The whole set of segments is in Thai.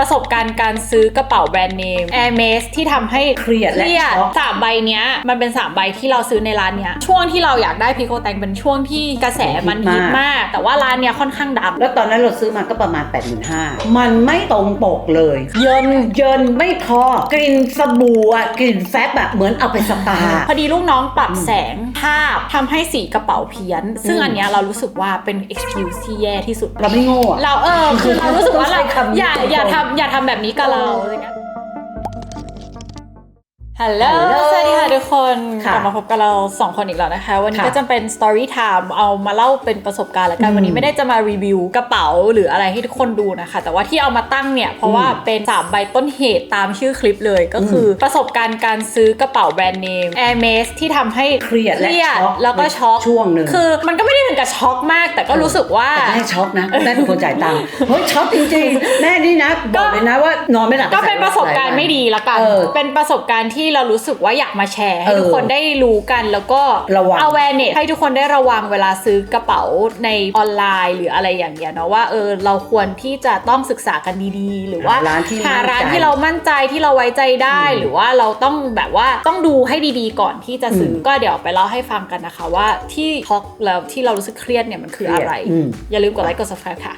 ประสบการณ์การซื้อกระเป๋าแบรนด์เนม Air m a s ที่ทำให้เครียดและช็อก สามใบเนี้ย มันเป็นสามใบที่เราซื้อในร้านเนี้ย ช่วงที่เราอยากได้พิโคแตงเป็นช่วงที่กระแสมันฮิตมาก แต่ว่าร้านเนี้ยค่อนข้างดัง แล้วตอนนั้นเราซื้อมาก็ประมาณ 8 5 0 0 0มันไม่ตรงปกเลย เยินเยินไม่พอกลิ่นสบู่อะกลิ่นแฟบอะเหมือนเอาไปสปา พอดีลูกน้องปรับแสงภาพทำให้สีกระเป๋าเพี้ยน ซึ่งอันเนี้ยเรารู้สึกว่าเป็น excuse ที่แย่ที่สุด เราไม่โง่อะ เราเออคือเรารู้สึกว่าเราต้องใช้คำนี้ อย่าอย่าทำอย่าทำแบบนี้กับเราอะไรเงี้ย ฮัลโหล Hello สวัสดีค่ะทุกคนค่ะกลับมาพบกับเราสองคนอีกแล้วนะคะ วันนี้ค่ะก็จะเป็น story time เอามาเล่าเป็นประสบการณ์แล้วกัน อืมวันนี้ไม่ได้จะมารีวิวกระเป๋าหรืออะไรให้ทุกคนดูนะคะ แต่ว่าที่เอามาตั้งเนี่ย เพราะว่าเป็นสามใบต้นเหตุตามชื่อคลิปเลยก็คืออประสบการณ์การซื้อกระเป๋าแบรนด์เนม Air m a s ที่ทำให้เครียดและช็อกแล้วก็ช็อกช่วงหนึ่ง คือมันก็ไม่ได้ถึงกับช็อกมาก แต่ก็รู้สึกว่า แต่แม่ช็อกนะแม่เป็นคนจ่ายตังค์เฮ้ยช็อกจริงๆ แม่นี่นะ บอกเลยนะว่านอนไม่หลับก็เป็นประสบการณ์ไม่ดีละกัน เออ เป็นประสบการณ์ที่เรารู้สึกว่าอยากมาแชร์ให้เออทุกคนได้รู้กันแล้วก็ระวัง awareness ให้ทุกคนได้ระวังเวลาซื้อกระเป๋าในออนไลน์ หรืออะไรอย่างเงี้ยเนาะว่าเออเราควรที่จะต้องศึกษากันดีๆ หรือว่าร้านที่หามั่นใจร้านที่เรามั่นใจที่เราไว้ใจได้ หรือว่าเราต้องแบบว่าต้องดูให้ดีๆก่อนที่จะซื้ออมก็เดี๋ยวไปเล่าให้ฟังกันนะคะ ว่าที่ช็อกแล้วที่เรารู้สึกเครียดเนี่ยมันคืออะไร อืม อย่าลืมกดไลค์กด subscribe ค่ะ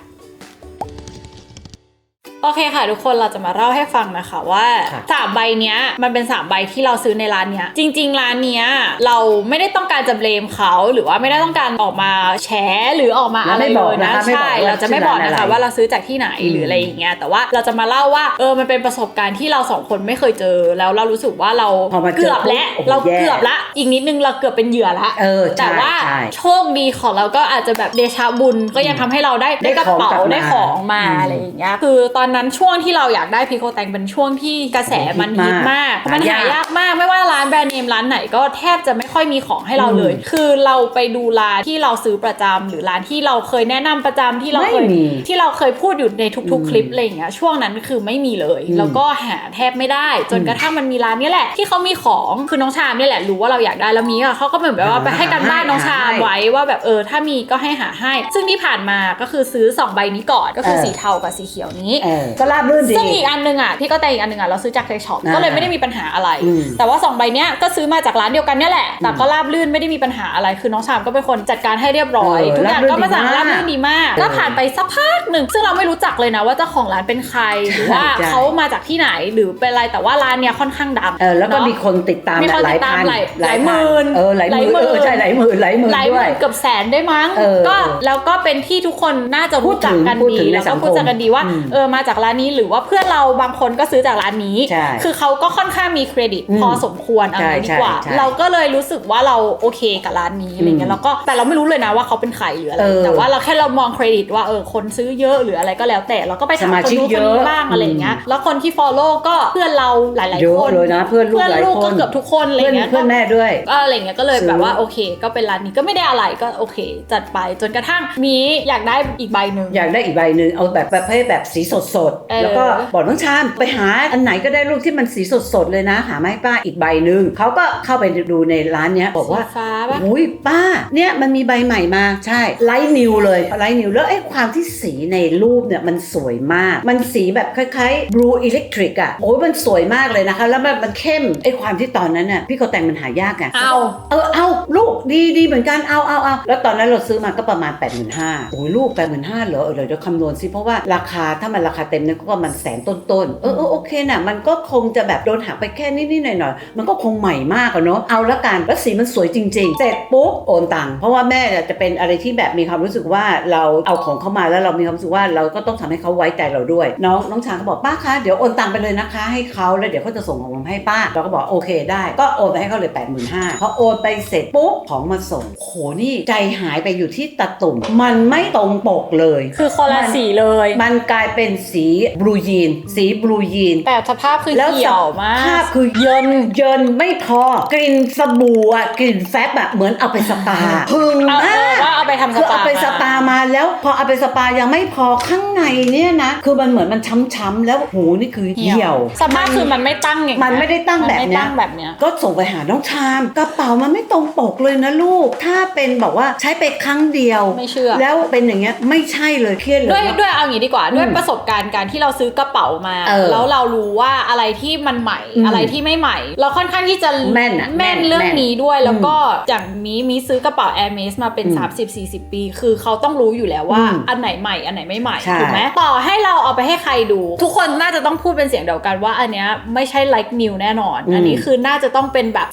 โอเคค่ะทุกคนเราจะมาเล่าให้ฟังนะคะว่าค่ะสามใบเนี้ยมันเป็นสามใบที่เราซื้อในร้านเนี้ยจริง ๆ ร้านเนี้ยเราไม่ได้ต้องการจะเบลมเขาหรือว่าไม่ได้ต้องการออกมาแฉหรือออกมาเราอะไรไม่เลบอกยนะนะคะไม่บอกใช่ว่าเราจะไม่บอกชื่อร้านนะคะอะไรว่าเราซื้อจากที่ไหนอืมหรืออะไรอย่างเงี้ยแต่ว่าเราจะมาเล่าว่าเออมันเป็นประสบการณ์ที่เราสองคนไม่เคยเจอแล้วเรารู้สึกว่าเราพอมาเจอเกือบแล้วปุ๊บโอ้โหเราแย่เกือบละ อีกนิดนึงเราเกือบเป็นเหยื่อละเออใช่แต่ว่าใช่โชคดีของเราก็อาจจะแบบเดชะบุญก็ยังทำให้เราได้ได้ได้กระเป๋าของกลับมาได้ของมาอืมอะไรอย่างเงี้ยคือตอนนั้นช่วงที่เราอยากได้พิโคแตงเป็นช่วงที่กระแสมันฮิฮิตตมามากกมันหายากมากไม่ว่าร้านแบรนด์เนมร้านไหนก็แทบจะไม่ค่อยมีของให้เราเลยอืมคือเราไปดูร้านที่เราซื้อประจำหรือร้านที่เราเคยแนะนำประจำที่เราเคยไม่มีที่เราเคยพูดอยู่ในทุกอืมๆคลิปอะไรอย่างเงี้ยช่วงนั้นคือไม่มีเลยอืมแล้วก็หาแทบไม่ได้ จนกระทั่งมันมีร้านเนี้ยแหละ ที่เขามีของคือน้องชามเนี่ยแหละรู้ว่าเราอยากได้แล้วมีอะเขาก็เหมือนแบบว่าไปให้กันบ้านน้องชามไว้ว่าแบบเออถ้ามีก็ให้หาให้ ซึ่งที่ผ่านมาก็คือซื้อสองใบนี้ก่อนก็คือเออสีเทากับสีเขียวนี้เออก็ราบรื่นดี ซึ่งอีกอันหนึงอะที่ก็แต่อีกอันหนึงอะเราซื้อจากเฟช็อปอ่าก็เลยไม่ได้มีปัญหาอะไรอืมแต่ว่าสองใบเนี้ยก็ซื้อมาจากร้านเดียวกันเนี่ยแหละ แต่ก็ราบลื่นไม่ได้มีปัญหาอะไรคือน้องชามก็เป็นคนจัดการให้เรียบร้อยเออทุกอย่างก็มาจากราราบบรื่ลื่นนดีดีมามากกก็ผ่านไปสักพักหนึ่งซึ่งเราไม่รู้จักเลยนะว่าเจ้าของร้านเป็นใครหรือว่าใช่เขามาจากที่ไหนหรือเป็นอะไรแต่ว่าร้านเนี้ยค่อนข้างดังเออแล้วก็เนาะมีคนติดตามมีคนหลายติดตามพันหลายหลายหพัมื่นเออหลายหมื่นหลายหมื่นเออใช่หลายหมื่นหลายหมื่นหลายหด้วมื่ยนเกือบแสนได้มั้งเออก็แล้วก็เป็นที่ทุกคนน่าจะรู้จักกันพูดถึดีงในแล้วสัก็งคมพูดจักกันดีว่าอืมเออมาจากร้านนี้ หรือว่าเพื่อนเราบางคนก็ซื้อจากร้านนี้ ใช่คือเขาก็ค่อนข้างมีเครดิต อืมพอสมควรเอาใช่งี้ดีกว่า ใช่ใช่เราก็เลยรู้สึกว่าเราโอเคกับร้านนี้อะไรเงี้อืยมแล้วก็แต่เราไม่รู้เลยนะว่าเขาเป็นใครหรืออะไรเออแต่ว่าเราแค่เรามองเครดิตว่าเออคนซื้อเยอะหรืออะไรก็แล้วแต่เราก็ไปถามสมาคนชิกนู้นเยคนอะนี้บ้างอะไรเงี้ยแล้วคนที่ follow ก็เพื่อนเราหลาย เยๆ อะคนเลยนะเพื่อนลูกเพื่อนหลายลูกคก็นเกือบทุกคนอะไรเพื่อนเงี้ย เพื่อนแม่ด้วย ก็อะไรเงี้ยก็เลยซื้อแบบว่าโอเค ก็เป็นร้านนี้ก็ไม่ได้อะไรก็โอเค จัดไปจนกระทั่งมีอยากได้อีกใบหนึ่งอยากได้อีกใบหนึ่งเอาแบบประเภทแบบสีสดสดๆเออแล้วก็บอกน้องชามไปหาอันไหนก็ได้ลูกที่มันสีสดสดๆเลยนะ หามาให้ป้าอีกใบหนึ่งเขาก็เข้าไปดูในร้านเนี้ยบอกว่าสีฟ้าปะอุ้ยป้า เนี่ยมันมีใบใหม่มาใช่ไลท์นิวเลยไลท์นิวแล้วไอ้ความที่สีในรูปเนี่ยมันสวยมาก มันสีแบบคล้ายๆ blue electric อะโอ้ยมันสวยมากเลยนะคะ แล้วมันมันเข้มไอ้ความที่ตอนนั้นน่ะพี่เขาแต่งมันหายากไงเอาเออเอาลูกดีดีเหมือนกันเอาเอาเอาแล้วตอนนั้นเราซื้อมาก็ประมาณ8 5 0 0 0โอ้ยลูก8 5 0 0 0เหรอเออเดี๋ยวเดี๋ยวคำนวณสิเพราะว่าราคาถ้ามันราคาเต็มเนี่ยก็ประมาณแสนต้นๆ เออเออโอเคน่ะมันก็คงจะแบบโดนหักไปแค่นิดๆหน่อยๆ มันก็คงใหม่มากอะเนาะ เอาละกันแล้วสีมันสวยจริง ๆ เสร็จปุ๊บโอนตังค์ เพราะว่าแม่เนี่ยจะเป็นอะไรที่แบบมีความรู้สึกว่าเราเอาของเข้ามาแล้วเรามีความรู้สึกว่าเราก็ต้องทำให้เขาไว้ใจเราด้วย น้องน้องชางก็บอกป้าคะ เดี๋ยวโอนตังค์ไปเลยนะคะ ให้เขาแล้วเดี๋ยวเขาจะส่งของมาให้ป้า เราก็บอกโอเคได้ ก็โอนไปให้เขาเลย8 5 0 0 0พอโอนไปเสร็จปุ๊บของมาส่ง โหนี่ใจหายไปอยู่ที่ตะตุ่ม มันไม่ตรงปกเลย คือคนละสีเลย มันกลายเป็นสีบลูยีน สีบลูยีน แต่สภาพคือแล้วเขียวมากภาพคือเยินเยินไม่พอกลิ่นสบู่อะกลิ่นแฟบอะเหมือนเอาไปสปาหึงเอามาเออกว่าเอาไปทำสคือปาเอาไปสปามาแล้วพอเอาไปสปายังไม่พอข้างในเนี่ยนะ คือมันเหมือนมันช้ำๆแล้วหูนี่คือเหี่ยว สภาพคือมันไม่ตั้งอย่างเงี้ยมันไม่ได้ตั้งแบบมันไม่เนี้ยตั้งแบบเนี้ย ก็ส่งไปหาน้องชามกระเป๋ามันไม่ตรงปกเลยนะลูก ถ้าเป็นแบบว่าใช้ไปครั้งเดียว ไม่เชื่อ แล้วเป็นอย่างเงี้ยไม่ใช่เลยเครียดเลยด้วยว่า ด้วยเอางี้ดีกว่า ด้วยอืมประสบการณ์การที่เราซื้อกระเป๋ามา เออแล้วเรารู้ว่าอะไรที่มันใหม่อืมอะไรที่ไม่ใหม่ เราค่อนข้างที่จะแม่นอะแม่นแม่นเรื่องแม่นนี้ด้วยแล้วอืมก็อย่างมีมีซื้อกระเป๋า Air m a s มาเป็น อืม30-40 ปี คือเขาต้องรู้อยู่แล้วว่าอืมอันไหนใหม่อันไหนไม่ใหม่ใช่ ถูกไหมต่อให้เราเอาไปให้ใครดู ทุกคนน่าจะต้องพูดเป็นเสียงเดียวกันว่าอันเนี้ยไม่ใช่ like new แน่นอนอืมอันนี้คือน่าจะต้องเป็นแบบ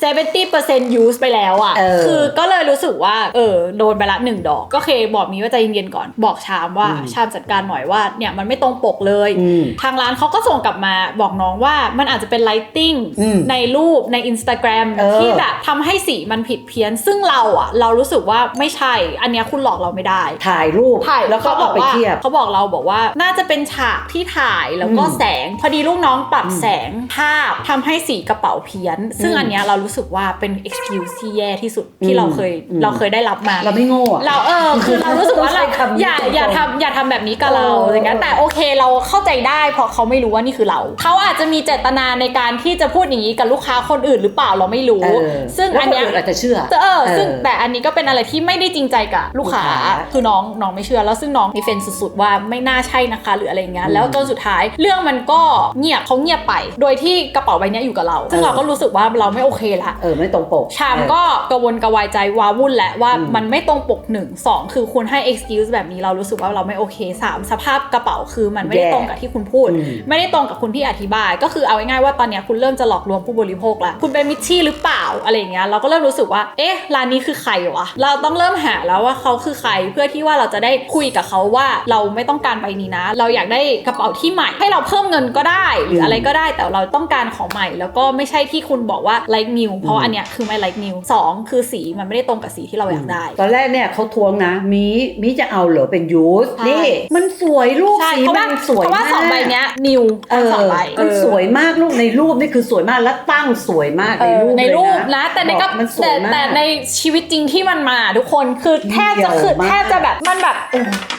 70% use ไปแล้วอะเออ คือก็เลยรู้สึกว่า เออ โดนไปละหนึ่งดอก ก็เคบอกมีว่าใจเย็นๆก่อน บอกชามว่าอืมชามจัดการหน่อยว่า เนี่ย มันไม่ตรงปกเลยอืมทางร้านเขาก็ส่งกลับมาบอกน้องว่ามันอาจจะเป็น lighting อืมในรูปใน Instagram เออที่แบบทำให้สีมันผิดเพี้ยน ซึ่งเราอะเรารู้สึกว่าไม่ใช่ อันเนี้ยคุณหลอกเราไม่ได้ ถ่ายรูปถ่ายแล้วก็เขาบเอาอกไปว่าเทียบเขาบอกเราบอกว่าน่าจะเป็นฉากที่ถ่ายแล้วก็อืมแสง พอดีลูกน้องปรับอืมแสงภาพทำให้สีกระเป๋าเพี้ยน ซึ่งอืมอันเนี้ยเรารู้สึกว่าเป็น excuse ที่แย่ที่สุดที่อืมเราเคยอืมเราเคยได้รับมา เราไม่โง่อะเราเออคือเรารู้สึกว่าเราต้องใช้คำนี้อย่าตรงๆอย่าทำอย่าทำแบบนี้กับเราเออออย่างเงี้ยแต่โอเคเราเข้าใจได้ เพราะเขาไม่รู้ว่านี่คือเรา เขาอาจจะมีเจตนาในการที่จะพูดอย่างนี้กับลูกค้าคนอื่นหรือเปล่าเราไม่รู้เออซึ่งแล้วอันเนี้ยคอาจจะเชื่อเออซึ่งเออแต่อันนี้ก็เป็นอะไรที่ไม่ได้จริงใจกับลูกค้าลูกค้าคือน้องน้องไม่เชื่อ แล้วซึ่งน้องมีเฟนสุดๆว่าไม่น่าใช่นะคะ หรืออะไรเงี้ยอืมแล้วจนสุดท้ายเรื่องมันก็เงียบเขาเงียบไป โดยที่กระเป๋าใบเนี้ยอยู่กับเรา ซึ่งเออเราก็รู้สึกว่าเราไม่โอเคละเออไม่ตรงปกชามเออก็กระวนกระวายใจวาวุ่นแหละว่าอืมมันไม่ตรงปกหนึ่งสองคือคุณให้ excuse แบบนี้เรารู้สึกว่าเราไม่โอเคสามสภาพกระเป๋าคือมันไม่ได้แย่ตรงกับที่คุณพูดอืมไม่ได้ตรงกับคุณที่อธิบาย ก็คือเอาง่ายๆว่าตอนเนี้ยคุณเริ่มจะหลอกลวงผู้บริโภคแล้วคุณเป็นมิชชี่หรือเปล่าอะไรอย่างเงี้ยเราก็เริ่มรู้สึกว่าเอ๊ะร้านนี้คือใครวะเราต้องเริ่มหาแล้วว่าเขาคือใครเพื่อที่ว่าเราจะได้คุยกับเขาว่าเราไม่ต้องการใบนี้นะ เราอยากได้กระเป๋าที่ใหม่ ให้เราเพิ่มเงินก็ได้หรืออะไรก็ได้แต่เราต้องการของใหม่ แล้วก็ไม่ใช่ที่คุณบอกว่า like new เพราะอันเนี้ยคือไม่ like new สองคือสีมันไม่ได้ตรงกับสีที่เราอยากได้ ตอนแรกเนี่ยเขาทวงนะมีมีจะเอาเหรอเป็นยูสใช่นี่มันสวยลูกใช่สีเพราะว่ามันสวยเพราะว่าสองใบเนี้ย new เอทั้งอสองใบมันสวยมากลูกในรูปนี่คือสวยมากและตั้งสวยมากเอในอรูปในเลยรูปนะ แต่ในก็บอกมันสวแต่ยมากแต่ในชีวิตจริงที่มันมาทุกคนคือแทบจะเหี่ยวคือมากแทบจะแบบมันแบบ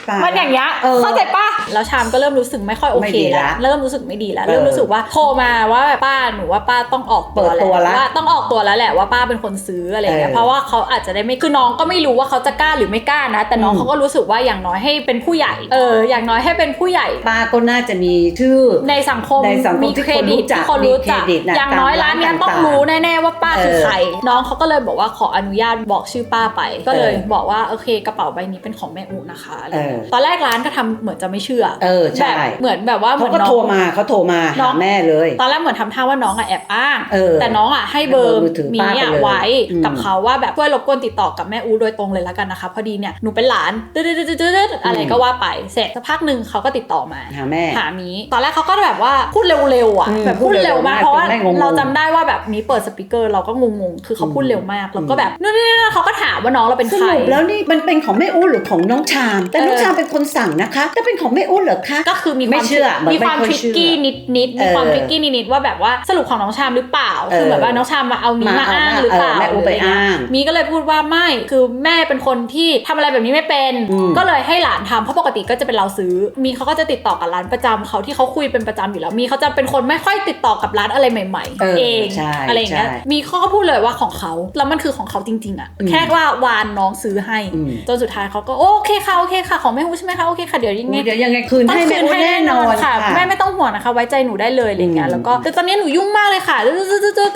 ตายมันอย่างเงี้ยออเข้าใจปะแล้วชามก็เริ่มรู้สึกไม่ค่อยโอไม่เคดีแล้วละเริ่มรู้สึกไม่ดีแล้วเออเริ่มรู้สึกว่าโทรมาว่าแบบป้าหนูว่าป้าต้องออกตัวเปิดตัวละว่าต้องออกตัวแล้วแหละว่าป้าเป็นคนซื้ออะไรเงี้ยเออเพราะว่าเขาอาจจะได้ไม่คือน้องก็ไม่รู้ว่าเขาจะกล้าหรือไม่กล้านะ แต่น้องอืมเขาก็รู้สึกว่าอย่างน้อยให้เป็นผู้ใหญ่เอออย่างน้อยให้เป็นผู้ใหญ่ป้าก็น่าจะมีชื่อ ในสังคมในสังคมมีที่เครดิตคนรู้จักที่คนรู้จักมีเครดิตนะอย่างน้อยตามร้านเนี้ยร้านต้องต่างๆรู้แน่ๆว่าป้าคือเออใคร น้องเขาก็เลยบอกว่าขออนุญาตบอกชื่อป้าไป ก็เลยเออบอกว่าโอเคกระเป๋าใบนี้เป็นของแม่อุนะคะอะไรเออตอนแรกร้านก็ทำเหมือนจะไม่เชื่อเออใช่แบบเหมือนแบบว่าเหมืเขาอนก็น้องโทรมาเขาโทรมาน้หาองแม่เลย ตอนแรกเหมือนทำท่าว่าน้องอะแอบอ้างเออแต่น้องอะให้เบอร์ให้เบอร์มือถือมีป้าไปอะเลยไว้อืมกับเขาว่าแบบช่วยรบกวนติดต่อกับแม่อูโดยตรงเลยแล้วกันนะคะพอดีเนี่ยหนูเป็นหลานตืดๆๆๆอะไรก็ว่าไปเสร็จสักพักหนึ่งเขาก็ติดต่อมาหาแม่หามีตอนแรกเขาก็แบบว่าพูดเร็วๆอะอืมแบบพูดเร็วมากพูดเร็วมากเพราะว่าจนแม่งงๆเราจำได้ว่าแบบมีเปิดสปีกเกอร์เราก็งงๆคือเขาพูดอืมเร็วมากแล้วก็แบบนู่นนี่นั่นเขาก็ถามว่าน้องเราเป็นสใครรุปแล้วนี่มันเป็นของแม่อู้หรือของน้องชาม แต่น้องเออชามเป็นคนสั่งนะคะแต่เป็นของแม่อู้เหรอคะก็คือมีคไม่วามเชื่อเหมือนมีความไม่ทค่อยริกเชื่อกี้นิดนิดๆมีความเออทริกกี้นิดนิดๆว่าแบบว่าสรุปของน้องชามหรือเปล่าเออคือแบบว่าน้องชามมาเอามีมามาเอาอ้างมาหรือเปล่าเออแม่อูไปหรืะรเงี้ยอ้างมีก็เลยพูดว่าไม่คือแม่เป็นคนที่ทำอะไรแบบนี้ไม่เป็นอืมก็เลยให้หลานทำเพราะปกติก็จะเป็นเราซื้อ มีเขาก็จะติดต่อกับร้านประจำเขาที่เขาคุยเป็นประจำอยู่แล้ว มีเขาจะเป็นคนไม่ค่อยติดต่อกับร้านอะไรใหม่เออๆเองใช่อะไรอย่างเงี้ยใช่มีเขาก็พูดเลยว่าของเขาแล้วมันคือของเขาจริงๆอะอืมแค่ว่าวานน้องซื้อให้อืมจนสุดท้ายเขาก็โอเคค่ะโอเคค่ะของแม่ฮูใช่ไหมคะโอเคค่ะเดี๋ยวยังไงเดี๋ยวยังไงคืนต้องให้แม่คืนอู้ให้แน่แน่นนออนนค่ะค่ะแม่ไม่ต้องห่วงนะคะ ไว้ใจหนูได้เลยอะไรเงี้อืยมแล้วก็แต่ตอนนี้หนูยุ่งมากเลยค่ะ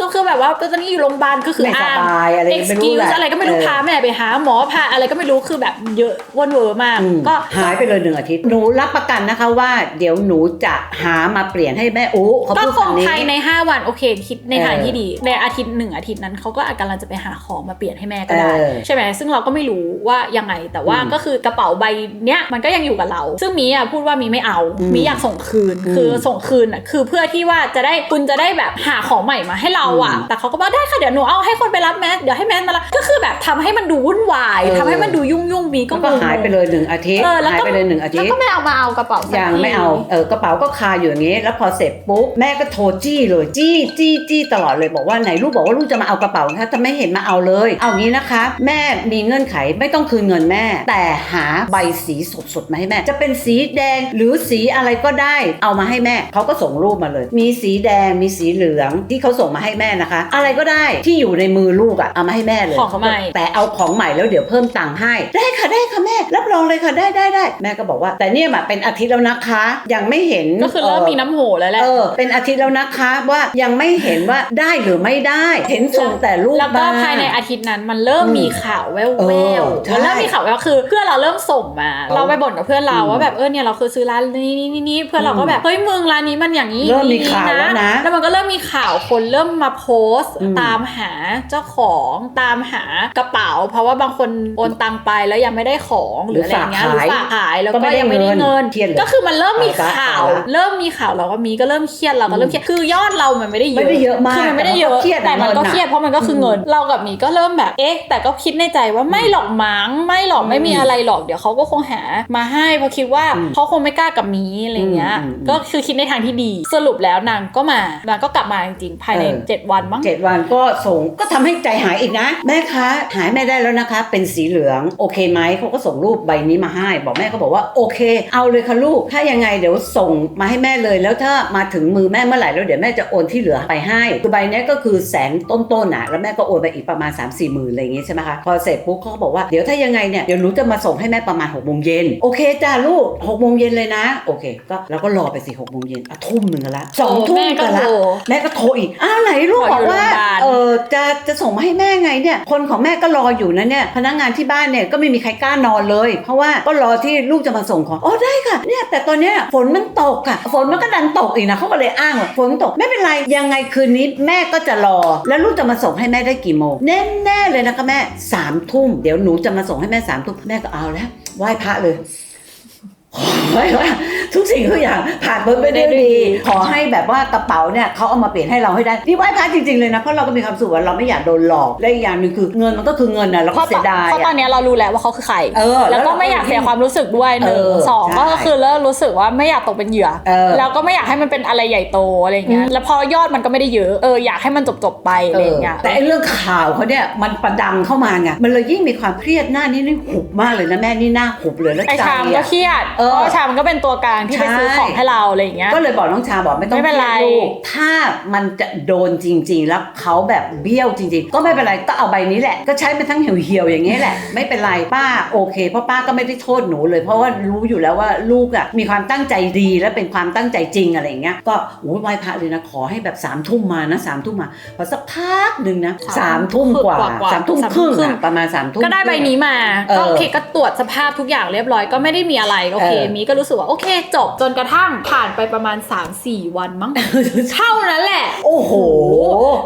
ก็คือแบบว่าตอนนี้อยู่โรงพยาบาลก็คือไม่สอ้างบายอะไรไม่รู้ excuse แหละอะไรก็ไม่รู้เออพาแม่ไปหาหมอพาอะไรก็ไม่รู้คือแบบเยอะเวนเวอร์มากอืมก็หายไปเลยหนึ่งอาทิตย์หนูรับประกันนะคะว่าเดี๋ยวหนูจะหามาเปลี่ยนให้แม่อู้เขาก็พูดคงคำนี้ ภายใน 5 วันโอเคคิดในทางเออที่ดี ในอาทิตย์หนึ่งอาทิตย์นั้นเขาก็กำลังจะไปหาของมาเปลี่ยนให้แม่ก็ได้เออใช่ไหมซึ่งเราก็ไม่รู้ว่ายังไงแต่ว่าอืมก็คือกระเป๋าใบเนี้ยมันก็ยังอยู่กับเรา ซึ่งมีอะพูดว่ามีไม่เอาอืมมีอยากส่งคืน อืมคือส่งคืนอะคือเพื่อที่ว่าจะได้คุณจะได้แบบหาของใหม่มาให้เราอะ อืมแต่เขาก็บอกได้ค่ะเดี๋ยวหนูเอาให้คนไปรับแมสเดี๋ยวให้แมสมารับก็คือแบบทำให้มันดูวุ่นวายเออ ทำให้มันดูยุ่งยุ่งๆมีก็แล้วก็งง หายไปเลยหนึ่งอาทิตย์เออแล้วหายก็ ไปเลยหนึ่งอาแล้ทิวตก็ย์ไม่เอามาเอากระเป๋าสักยังทีไม่เอาเออกระเป๋าก็คาอยู่อย่างนี้ แล้วพอเสร็จปุ๊บแม่ก็โทรจี้เลยจี้จี้จี้ตลอดเลยบอกว่าไหนลูกบอกว่าลูกจะมาเอากระเป๋านะคะแต่ไม่เห็นมาเอาเลย เอางี้นะคะ แม่มีเงื่อนไขไม่ต้องคืนเงินแม่ แต่หาใบสีสดๆมาให้แม่ จะเป็นสีแดงหรือสีอะไรก็ได้ เอามาให้แม่เขาก็ส่งรูปมาเลย มีสีแดงมีสีเหลืองที่เขาส่งมาให้แม่นะคะ อะไรก็ได้ที่อยู่ในมือลูกอะเอามาให้แม่เลยของใหม่ แต่เอาของใหม่แล้วเดี๋ยวเพิ่มตังค์ให้ได้ค่ะได้ค่ะแม่ รับรองเลยค่ะได้ได้ได้แม่ก็บอกว่า แต่เนี่ยมาเป็นอาทิตย์แล้วนะคยังไม่เห็นก็คือเริ่มมีน้ำโหแล้วแหละเออเป็นอาทิตย์แล้วนะคะว่ายังไม่เห็นว่าได้หรือไม่ได้ เห็นส่งแต่รูปแล้วก็มาภายในอาทิตย์นั้นมันเริ่มอืมมีข่าวแววเอแวอวใช่มันเริ่มมีข่าวแววคือเพื่อนเราเริ่มส่งมาเออเราไปบ่นกับเพื่อนเราอืมว่าแบบเออเนี่ยเราคือซื้อร้านนี้นี่นี่นี่เพื่อนเราก็แบบเฮ้ยมึงร้านนี้มันอย่างนี้เริ่มมีนี่ข่าวแล้วนะแล้วมันก็เริ่มมีข่าวคนเริ่มมาโพสต์อืมตามหาเจ้าของตามหากระเป๋า เพราะว่าบางคนโอนตังไปแล้วยังไม่ได้ของหรืออะไรอย่างเงี้ยหรือฝากขายแล้วก็ก็ไม่ได้ยังไม่ได้เงินเงินเครียดเลยก็คือมันเริ่มมีเอาละข่าวเอาละเริ่มมีข่าวเราก็มีก็เริ่มเครียดเราก็เริ่มเครียดคือยอดเรามันไม่ได้เยอะไม่ได้เยอะมากคือมันไม่ได้เยอะแต่มันก็เครียดแต่มันก็เครียดเพราะมันก็คือเงิน เรากับหมีก็เริ่มแบบเอ๊ะ แต่ก็คิดในใจว่าไม่หรอกมั้งไม่หรอกไม่มีอะไรหรอกเดี๋ยวเขาก็คงหามาให้เพราะคิดว่าอืมเขาคงไม่กล้ากับหมีอะไรเงี้ยอืมอืมก็คือคิดในทางที่ดีสรุปแล้วนางก็มานางก็กลับมาจริงๆภายในเออเจ็ดวันมั้งเจ็ดวันก็ส่งก็ทำให้ใจหายอีกนะ แม่คะหายแม่ได้แล้วนะคะ เป็นสีเหลืองโอเคไหมเขาก็ส่งรูปใบนี้มาให้ บอกแม่ก็บอกว่าโอเค เอาเลยค่ะลูกถ้ายังไงเดี๋ยวส่งมาให้แม่เลย แล้วถ้ามาถึงมือแม่เมื่อไหร่แล้วเดี๋ยวแม่จะโอนที่เหลือไปให้คือใบเนี้ยก็คือแสนต้นๆน่ะแล้วแม่ก็โอนไปอีกประมาณ 3 4มสี่หมื่นอะไรอย่างงี้ใช่ไหมคะพอเสร็จปุ๊บเขาก็บอกว่าเดี๋ยวถ้ายังไงเนี่ยเดี๋ยวหนูจะมาส่งให้แม่ประมาณ6กโมงเย็นโอเคจ้าลูก6กโมงเย็นเลยนะโอเค ก็แล้วก็รอไปสิหกโมงเย็นอะทุ่มหนึ่งกันละสองทุ่มแม่ก็กันโทละรแม่ก็โทรอีกอ้าวไหนลูกบบออกกอยู่ว่าโรงพยาบาลเออจะจะส่งมาให้แม่ไงเนี่ยคนของแม่ก็รออยู่นะเนี่ยพนักงานที่บ้านเนี่ยก็ไม่มีใครกล้านอนเลย เพราะว่าก็รอที่ลูกจะมาส่งของอ๋อได้ค่ะเนี่ยแต่ตอนเนี้ยฝนมันตกอะฝนมันก็ดันตกอีกนะเขาก็เลยอ้างว่าฝนตกไม่เป็นไรยังไงคืนนี้แม่ก็จะรอ แล้วลูกจะมาส่งให้แม่ได้กี่โมงแน่ๆเลยนะคะแม่สามทุ่มเดี๋ยวหนูจะมาส่งให้แม่สามทุ่มแม่ก็เอาแล้วไหว้พระเลย ขอให้ว่าทุกสิ่งทุกอย่างผ่านพ้นไปได้ด้วยดี ขอให้แบบว่ากระเป๋าเนี่ยเขาเอามาเปลี่ยนให้เราให้ได้นี่ไหว้พระจริงๆเลยนะเพราะเราก็มีความสุขว่าเราไม่อยากโดนหลอกและอีกอย่างหนึ่งคือเงินมันก็คือเงินนะเราเพก็ราะตเสีอนยดายเพราะตอนอะเนี้ยเรารู้แล้วว่าเขาคือใครเออแล้วก็ไม่อยากเสียความรู้สึกด้วยหนึ่งเออสองใช่ก็คือเริ่มรู้สึกว่าไม่อยากตกเป็นเหยื่อเออแล้วก็ไม่อยากให้มันเป็นอะไรใหญ่โตอะไรอย่างเงี้ยอืมแล้วพอยอดมันก็ไม่ได้เยอะเอออยากให้มันจบจบๆไปอะไรอย่างเงี้ย แต่ไอ้เรื่องข่าวเขาเนี่ยมันประดังเข้ามาไงมันเลยยิ่งมีความเครียดหน้านี่นี่หุบมากเลยนะแม่นี่หน้าหุบเลยแล้วไอใจชามก็อะ เครียดเออ เพราะว่าชามก็เป็นตัวกลางที่ไปใช่ซื้อของให้เราอะไรอย่างเงี้ย ก็เลยบอกน้องชาบอกไม่ต้องไม่เป็นไรคยดลูกถ้ามันจะโดนจริง ๆ แล้วเขาแบบเบี้ยวจริง ๆ ก็ไม่เป็นไรก็เอาใบนี้แหละ ก็ใช้ไปทั้งเหี่ยวๆอย่างนี้ยแหละ ไม่เป็นไรป้าโอเคเพราะป้าก็ไม่ได้โทษหนูเลย เพราะว่ารู้อยู่แล้วว่าลูกอะมีความตั้งใจดีและเป็นความตั้งใจจริงอะไรอย่างเงี้ยก็โอ้ยไหว้พระเลยนะขอให้แบบสามทุ่มมานะสามทุ่มมาพอสักพักหนึ่งนะสามทุ่มกว่าสามทุ่มครึ่งอะประมาณสามทุ่ม ก็ได้ใบนี้มา เออก็โอเคก็ตรวจสภาพทุกอย่างเรียบร้อยก็ไม่ได้มีอะไรโอเคเออมีก็รู้สึกว่าโอเค จบจนกระทั่งผ่านไปประมาณ 3-4 วันมั้งเท่านั้นแหละ โอ้โห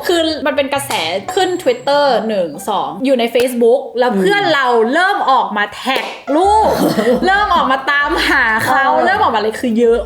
คือมันเป็นกระแสขึ้น Twitter 1 2 อยู่ใน Facebook แล้วเพื่อนเราเริ่มออกมาแท็กลูก เริ่มออกมาตามหาเขาเออเริ่มออกมาเลยคือเยอะ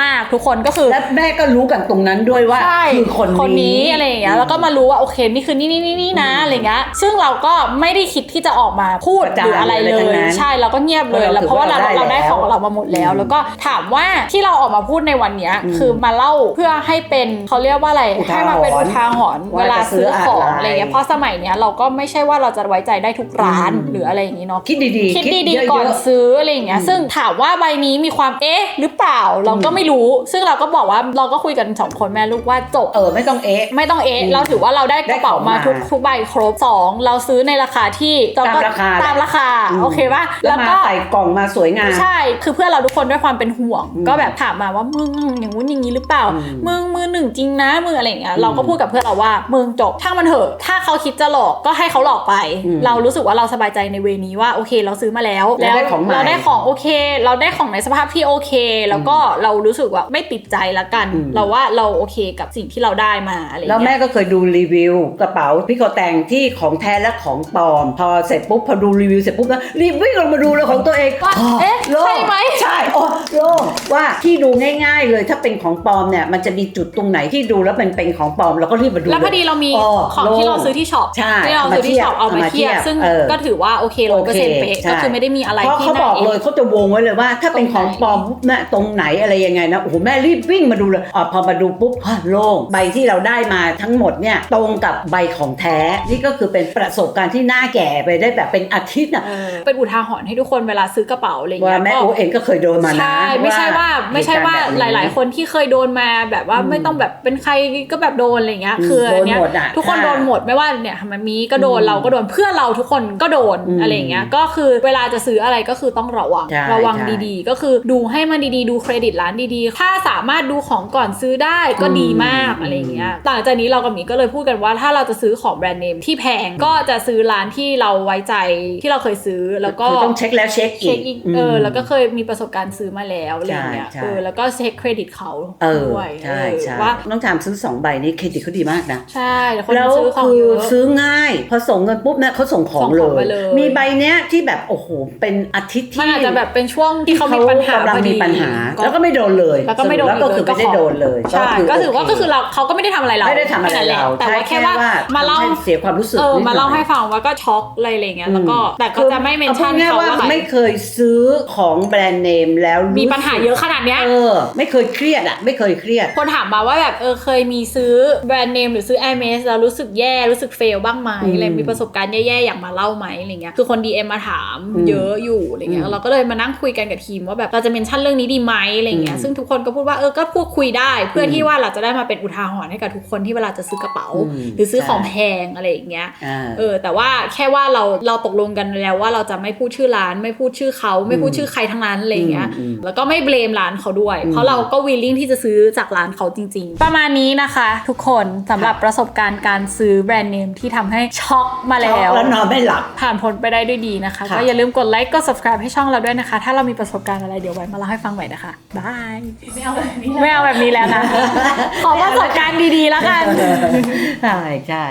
มากทุกคนก็คือและแม่ก็รู้กันตรงนั้นด้วยว่าใช่คือคนคนนี้อะไรอย่างเงี้ยแล้วก็มารู้ว่าโอเคนี่คือนี่นี่นี่นี่นะอะไรเงี้ยซึ่งเราก็ไม่ได้คิดที่จะออกมาพูดประจานหรืออะไรเลอะไรทั้งยนั้นใช่เราก็เงียบเลยเพราะเราแล้วเพราะว่าเราถือว่าเราได้เราได้ของเรามาหมดแล้วอืมแล้วก็ถามว่าที่เราออกมาพูดในวันเนี้ยอืมคือมาเล่าเพื่อให้เป็นเขาเรียกว่าอะไรอุทาให้หรณ์มาเป็นอุทาหรณ์เวว่าลาจะซื้ซื้ออของอะไรอะไรเงี้ยเพราะสมัยเนี้ยเราก็ไม่ใช่ว่าเราจะไว้ใจได้ทุกร้านอืมหรืออะไรอย่างงี้เนาะคิดดีๆคิดดีเยะๆก่อนๆซื้ออะไรอย่างเงี้ยอืมซึ่งถามว่าใบนี้มีความเอ๊ะหรือเปล่าเราก็ไม่รู้ ซึ่งเราก็บอกว่าเราก็คุยกันสองคนแม่ลูกว่าจบเออไม่ต้องเอ๊ะไม่ต้องเอ๊ะอืมเราถือว่าเราได้กระเป๋ามาทุกได้ของมาทุกใบครบสองเราซื้อในราคาที่เก็ตามราคาตามราคาอืมโอเคป่ะแล้วแล้วมาก็ใส่กล่องมาสวยงามใช่คือเพื่อนเราทุกคนด้วยความเป็นห่วงอืมก็แบบถามมาว่ามึงอย่างงู้นอย่างนี้หรือเปล่าอืมมึงมือหนึ่งจริงนะมึงอะไรอย่างเงี้ยอืมเราก็พูดกับเพื่อนเราว่ามึงจบช่างมันเถอะ ถ้าเขาคิดจะหลอกก็ให้เขาหลอกไปอืมเรารู้สึกว่าเราสบายใจในเวนี้ว่าโอเคเราซื้อมาแล้วเราได้ของใหม่เราได้ของโอเค เราได้ของในสภาพที่โอเค แล้วก็เรารู้สึกว่าไม่ติดใจละกันอืมเราว่าเราโอเคกับสิ่งที่เราได้มาอะไรอย่างแล้วเงี้ยแม่ก็เคยดูรีวิวกระเป๋าพี่เขาแต่งที่ของแท้และของปลอม พอเสร็จปุ๊บพอดูรีวิวเสร็จปุ๊บก็รีบวิ่งลงมาดูเลยของตัวเองว่าอ๋อเอ๊ะโล่งใช่ไหมใช่โอ้โล่งว่าที่ดูง่าย ๆ เลยถ้าเป็นของปลอมเนี่ยมันจะมีจุดตรงไหนที่ดูแล้วเป็นเป็นของปลอมเราก็รีบมาดูแล้วพอดีเรามีอ๋อของที่โล่เราซื้อที่ช็อปใช่ที่เราซื้อที่ช็อปเอาเอามามาเทียบเทียบซึ่งเออก็ถือว่าโอเคร้อยเปอร์เซ็นต์เป๊ะใช่ก็คือไม่ได้มีอะไรเพราะที่เขาน่าบอกเอ๊ะเลยเขาจะวงไว้เลยว่า ถ้าเป็นของปลอมปุ๊บนะตรงไหนอะไรยังไงนะโอ้โหแม่รีบวิ่งมาดูเลยอะพอมาดูปุ๊บฮะโล่งใบที่เราได้มาทั้งหมดเนี่ยตรงกับใบของแท้นี่ก็คือเป็นประสบการณ์ที่น่าแก่ไปได้แบบเป็นอาทิตย์น่ะเออเป็นอุทาหรณ์ให้ทุกคนเวลาซื้อกระเป๋าอะไรเงี้ว่ายแม่ก็โอเองก็เคยโดนมานะใช่ไม่ใช่ว่าไม่ใช่ว่าเหตุกรณ์หแบบนี้ลาย ๆ คนที่เคยโดนมาแบบว่าอืมไม่ต้องแบบเป็นใครก็แบบโดนอะไรเงี้ยอืมคืออันเนี้ยโดนหมดอะทุกคนค่ะโดนหมดไม่ว่าเนี่ยทำไมมีก็โดนอืมเราก็โดนเพื่อนเราทุกคนก็โดนอืมอะไรเงี้ยก็คือเวลาจะซื้ออะไรก็คือต้องระวังใช่ระวังใช่ดีๆ ก็คือดูให้มันดีๆ ดูเครดิตร้านดีๆ ถ้าสามารถดูของก่อนซื้อได้ก็ดีมากอืมอะไรเงี้ยหลังจากนี้เรากับหมีก็เลยพูดกันว่าถ้าเราจะซื้อของแบรนด์เนมที่แพงก็จะซื้อร้านที่เราไว้ใจที่เราเคยซื้อแล้วก็คือต้องเช็คแล้วเช็คอีเช็กคอีกมเออแล้วก็เคยมีประสบการณ์ซื้อมาแล้วอะไรอย่างเงี้ยใช่ใช่เออแล้วก็เช็คเครดิตเขาเออด้วยใช่เออใช่ว่าน้องทามซื้อสองใบนี้เครดิตเขาดีมากนะ ใช่แต่คนแล้วซื้อของคือเยอะซื้อง่าย พอส่งเงินปุ๊บเนี่ยเขาส่งของส่งเลของยมาเลย มีใบเนี้ยที่แบบโอ้โหเป็นอาทิตย์ที่มันอาจจะแบบเป็นช่วงที่เขามีปัญหากำลังพอดีมีปัญหาแล้วก็ไม่โดนเลยแล้วก็ไม่โดนแล้วก็คือไม่ได้โดนเลยใช่ก็ถือว่าโก็คือเราเขาก็ไม่ได้ทำอะไรเราไม่ได้ทำอะไรแค่นั้นแหละเราแต่ว่าใช่แค่ว่ามาเล่าทำให้เสียความรู้สึกเออนิดมาเล่าหน่ให้อยฟังว่าก็ช็อกอะไรอะไรเงี้ยแล้วก็แต่ก็จะไม่เมนชั่นอเขาพูดง่ยว่าใครไม่เคยซื้อของแบรนด์เนมแล้วรู้มีปัญหาเยอะขนาดเนี้ยเออ ไม่เคยเครียดอะไม่เคยเครียด คนถามมาว่าแบบเออเคยมีซื้อแบรนด์เนมหรือซื้อ Air m e s แล้วรู้สึกแย่รู้สึกเฟลบ้างไหมอืมอะไรมีประสบการณ์แย่ๆอยากมาเล่าไหมอะไรเงี้ยคือคน DM มาถามอืมเยอะอยู่อะไรเงี้ยอืมเราก็เลยมานั่งคุยกันกับทีมว่าแบบเราจะเมนชั่นเรื่องนี้ดีไหมอะไรเงี้ยอืมซึ่งทุกคนก็พูดว่าเออก็พูดคุยได้ เพื่ออมที่ว่าเราจะได้มาเป็นอุทาหรณ์ให้กับทุกคนที่เวลาจะซื้อกระเป๋าอืมหรือซื้อของใช่แพงอะไรอย่างเงี้ยอ่าเออแต่ว่าแค่ว่าเราเราตกลงกันแล้วว่าเราจะไม่พูดชื่อร้าน ไม่พูดชื่อเขาไม่พูดชื่อใครทั้งนั้นอะไรเงี้ยอืมอืมแล้วก็ไม่เบลมร้านเขาด้วยอืมเพราะเราก็วิลลิ่งที่จะซื้อจากร้านเขาจริง ๆ ประมาณนี้นะคะ ทุกคนสำหรับประสบการณ์การซื้อแบรนด์เนมที่ทำให้ช็อกมาแล้วแล้วนอนไม่หลับผ่านพ้นไปได้ด้วยดีนะคะค่ะก็อย่าลืมกดไลค์กด subscribe ให้ช่องเราด้วยนะคะ ถ้าเรามีประสบการณ์อะไรเดี๋ยวไว้มาเล่าให้ฟังใหม่นะคะบายไม่เอาแบบนี้ไม่เอาแบบนี้แล้วนะขอประสบการณ์ดีๆแล้วกันใช่ใช่